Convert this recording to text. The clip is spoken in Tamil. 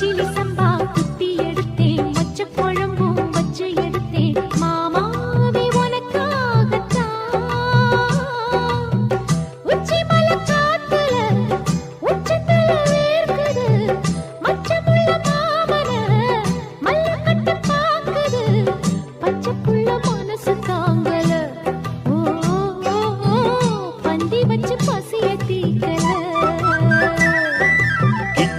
கிச்சிலி சம்பா குத்தி எடுத்தேன். மொச்ச குழம்பும் வச்சு எடுத்தேன். மாமாவே உனக்காகத்தான் உச்சி மலை காத்துல உச்சத்துல வேர்க்குது. மச்சமுள்ள மாமன மல்ல கட்ட